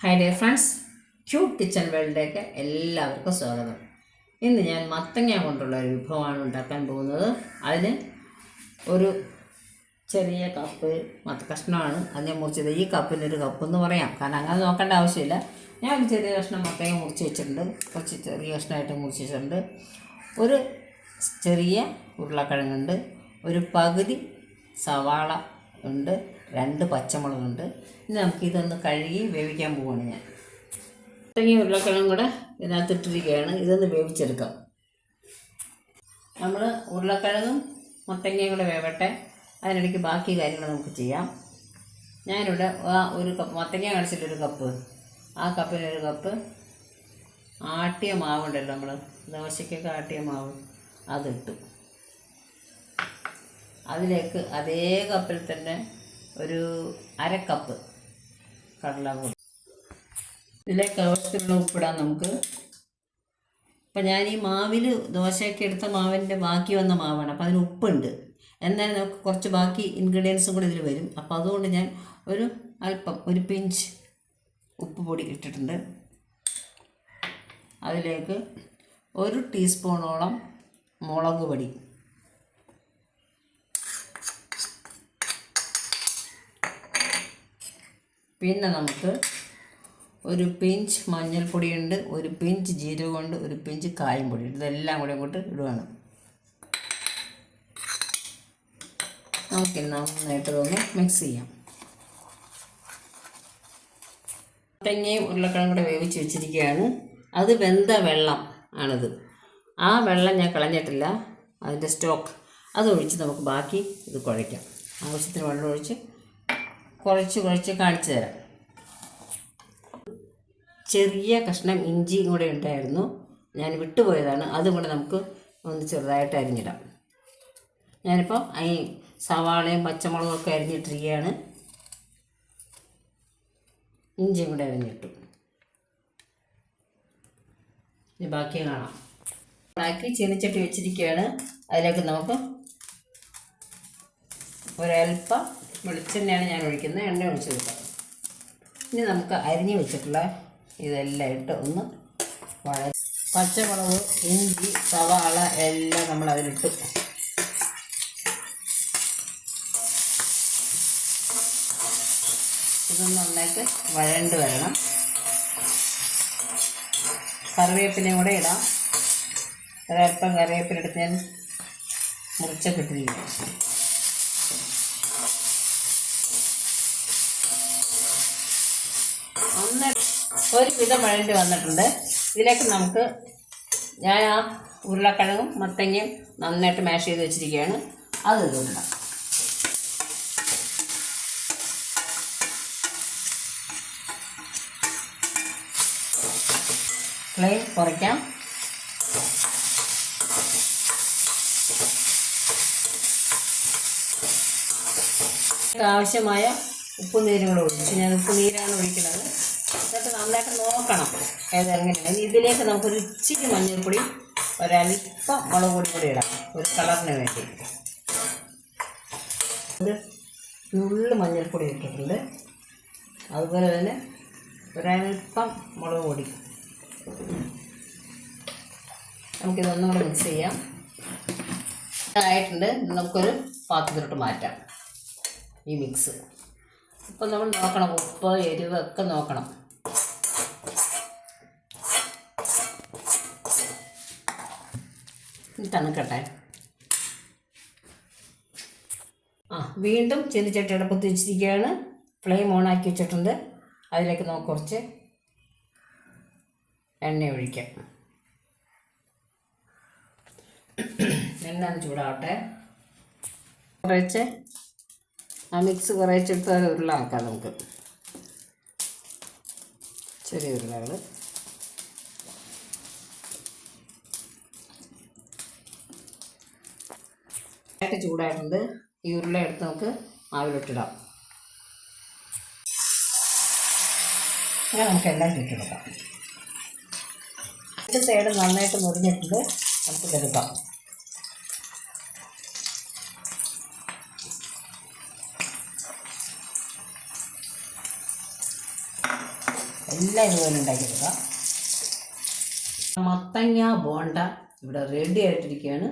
Hi dear friends cute kitchen വേൾഡിലേക്ക് എല്ലാവർക്കും സ്വാഗതം. ഇന്ന് ഞാൻ മത്തങ്ങ കൊണ്ടുള്ള ഒരു വിഭവമാണ് ഉണ്ടാക്കാൻ പോകുന്നത്. അതിന് ഒരു ചെറിയ കപ്പ് മത്ത കഷ്ണമാണ്. അത് ഞാൻ മുറിച്ചത്. ഈ കപ്പിന് ഒരു കപ്പ് എന്ന് പറയാം. കാരണം അങ്ങനെ നോക്കേണ്ട ആവശ്യമില്ല. ഞാൻ ഒരു ചെറിയ കഷ്ണം മത്തങ്ങ മുറിച്ച് വെച്ചിട്ടുണ്ട്. കുറച്ച് ചെറിയ കഷ്ണമായിട്ട് മുറിച്ച് വെച്ചിട്ടുണ്ട്. ഒരു ചെറിയ ഉരുളക്കിഴങ്ങുണ്ട്. ഒരു പകുതി സവാള ഉണ്ട്. രണ്ട് പച്ചമുളകുണ്ട്. ഇനി നമുക്ക് ഇതൊന്ന് കഴുകി വേവിക്കാൻ പോവാണ് ഞാൻ. ഇത്രയും ഉരുളക്കിഴങ്ങും കൂടെ ഇതിനകത്തിട്ടിരിക്കുകയാണ് ഇതൊന്ന് വേവിച്ചെടുക്കാം. നമ്മൾ ഉരുളക്കിഴങ്ങും മുത്തങ്ങയും കൂടെ വേവട്ടെ. അതിനിടയ്ക്ക് ബാക്കി കാര്യങ്ങൾ നമുക്ക് ചെയ്യാം. ഞാനിവിടെ ആ ഒരു കപ്പ് മത്തങ്ങ കാണിച്ചിട്ടൊരു കപ്പ്. ആ കപ്പിനൊരു കപ്പ് ആട്ടിയ മാവുണ്ടല്ലോ നമ്മൾ ദോശയ്ക്കൊക്കെ ആട്ടിയ മാവ്. അതിട്ടു. അതിലേക്ക് അതേ കപ്പിൽ തന്നെ ഒരു അര കപ്പ് കടലപ്പൊടി ഇതിലേക്ക് ആവശ്യത്തിനുള്ള ഉപ്പിടാൻ നമുക്ക്. അപ്പം ഞാൻ ഈ മാവിൽ ദോശയൊക്കെ എടുത്ത മാവിന്റെ ബാക്കി വന്ന മാവാണ്. അപ്പോൾ അതിന് ഉപ്പുണ്ട്. എന്നാൽ നമുക്ക് കുറച്ച് ബാക്കി ഇൻഗ്രീഡിയൻസും കൂടി ഇതിൽ വരും. അപ്പോൾ അതുകൊണ്ട് ഞാൻ ഒരു അല്പം ഒരു പിഞ്ച് ഉപ്പ് പൊടി ഇട്ടിട്ടുണ്ട്. അതിലേക്ക് ഒരു ടീസ്പൂണോളം മുളക് പൊടി. പിന്നെ നമുക്ക് ഒരു പിഞ്ച് മഞ്ഞൾപ്പൊടിയുണ്ട് ഒരു പിഞ്ച് ജീരകമുണ്ട് ഒരു പിഞ്ച് കായം പൊടി ഇതെല്ലാം കൂടെ അങ്ങോട്ട് ഇടുകയാണ് നമുക്ക് നന്നായിട്ട് മിക്സ് ചെയ്യാം. തെങ്ങയും ഉരുളക്കിഴങ്ങും കൂടെ വേവിച്ച് വെച്ചിരിക്കുകയാണ്. അത് വെന്ത വെള്ളം ആണത്. ആ വെള്ളം ഞാൻ കളഞ്ഞിട്ടില്ല. അതിന്റെ സ്റ്റോക്ക് അതൊഴിച്ച് നമുക്ക് ബാക്കി ഇത് കുഴയ്ക്കാം. ആവശ്യത്തിന് വെള്ളം ഒഴിച്ച് കുറച്ച് കുറച്ച് കാണിച്ചു തരാം. ചെറിയ കഷ്ണം ഇഞ്ചിയും കൂടെ ഉണ്ടായിരുന്നു. ഞാൻ വിട്ടുപോയതാണ്. അതും കൂടെ നമുക്ക് ഒന്ന് ചെറുതായിട്ട് അരിഞ്ഞിടാം. ഞാനിപ്പോൾ ഈ സവാളയും പച്ചമുളകും ഒക്കെ അരിഞ്ഞിട്ടിരിക്കുകയാണ്. ഇഞ്ചിയും കൂടെ അരിഞ്ഞിട്ടു. ഇനി ബാക്കി കാണാം. ബാക്കി ചീനിച്ചട്ടി വെച്ചിരിക്കുകയാണ്. അതിലേക്ക് നമുക്ക് ഒരൽപ്പം വെളിച്ചെണ്ണയാണ് ഞാൻ ഒഴിക്കുന്നത്. എണ്ണ ഒഴിച്ച് കൊടുക്കാം. ഇനി നമുക്ക് അരിഞ്ഞ് വെച്ചിട്ടുള്ള ഇതെല്ലാം ഇട്ട് ഒന്ന് വഴ പച്ചമുളക് ഇഞ്ചി സവാള എല്ലാം നമ്മൾ അതിലിട്ട്. ഇതൊന്ന് നന്നായിട്ട് വഴണ്ട് വരണം. കറിവേപ്പിലയും കൂടെ ഇടാം. ഒരല്പം കറിവേപ്പിനെടുത്ത് ഞാൻ മുറിച്ചൊക്കെ ഒരു വിധം വഴണ്ടി വന്നിട്ടുണ്ട്. ഇതിലേക്ക് നമുക്ക് ഞാൻ ആ ഉരുളക്കിഴങ്ങും മത്തങ്ങയും നന്നായിട്ട് മാഷ് ചെയ്ത് വെച്ചിരിക്കുകയാണ്. അത് ഇടുക ഫ്ലെയിം കുറയ്ക്കാം. ആവശ്യമായ ഉപ്പുനീരുകൾ ഒഴിച്ച് ഞാൻ ഉപ്പുനീരാണ് ഒഴിക്കുന്നത്. എന്നിട്ട് നന്നായിട്ട് നോക്കണം. ഏതെങ്ങനെയാണ് ഇതിലേക്ക് നമുക്ക് ഒരു ഇച്ചിരി മഞ്ഞൾപ്പൊടി ഒരല്പം മുളക് പൊടി കൂടി ഇടാം. ഒരു കളറിന് വേണ്ടി. ഒരു നുള്ളു മഞ്ഞൾപ്പൊടി ഇട്ടിട്ടുണ്ട്. അതുപോലെ തന്നെ ഒരല്പം മുളക് പൊടി. നമുക്കിതൊന്നും കൂടെ മിക്സ് ചെയ്യാം. ആയിട്ടുണ്ട് നമുക്കൊരു പാത്രത്തിലോട്ട് മാറ്റാം. ഈ മിക്സ് ഇപ്പം നമ്മൾ നോക്കണം. ഉപ്പ് എരിവൊക്കെ നോക്കണം ഇനി തണുക്കട്ടെ. ആ വീണ്ടും ചെല്ലിച്ചട്ടി അടുപ്പത്ത് വെച്ചിരിക്കുകയാണ്. ഫ്ലെയിം ഓൺ ആക്കി വെച്ചിട്ടുണ്ട്. അതിലേക്ക് നമുക്ക് കുറച്ച് എണ്ണ ഒഴിക്കാം. എണ്ണ ചൂടാവട്ടെ. കുറച്ച് ആ മിക്സ് കുറേച്ചെടുത്ത് ഉരുളാക്കാം നമുക്ക്. ചെറിയ ഉരുളകൾ ആയിട്ട് ചൂടായിട്ടുണ്ട് ഈ ഉരുള എടുത്ത് നമുക്ക് ആവിലിട്ടിടാം അങ്ങനെ നമുക്ക് എല്ലാം ചുറ്റെടുക്കാം രണ്ട് സൈഡ് നന്നായിട്ട് മുറിഞ്ഞിട്ടുണ്ട്. നമുക്ക് ഇതെടുക്കാം. എല്ലാം ഇതുപോലെ ഉണ്ടാക്കിയെടുക്കാം. മത്തങ്ങ ബോണ്ട ഇവിടെ റെഡി ആയിട്ടിരിക്കുകയാണ്.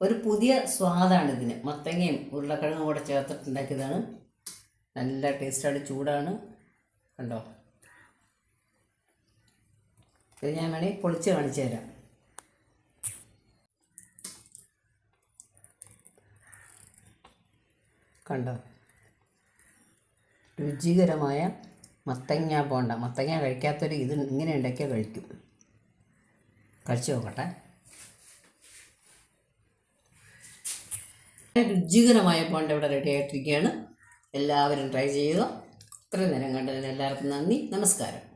ഒരു പുതിയ സ്വാദാണ് ഇതിന്. മത്തങ്ങയും ഉരുളക്കിഴങ്ങും കൂടെ ചേർത്തിട്ടുണ്ടാക്കിയതാണ്. നല്ല ടേസ്റ്റാണ് ചൂടാണ്. കണ്ടോ? ഇത് ഞാൻ വേണമെങ്കിൽ പൊളിച്ച് കാണിച്ചു തരാം. കണ്ടോ? രുചികരമായ മത്തങ്ങ പോണ്ട. മത്തങ്ങ കഴിക്കാത്തൊരു ഇത് ഇങ്ങനെ ഉണ്ടാക്കിയാൽ കഴിക്കും. കഴിച്ചു നോക്കട്ടെ. രുചികരമായ പോണ്ട് ഇവിടെ റെഡി ആയിട്ടിരിക്കുകയാണ്. എല്ലാവരും ട്രൈ ചെയ്യുക. ഇത്രയും നേരം കണ്ടതിന് എല്ലാവർക്കും നന്ദി. നമസ്കാരം.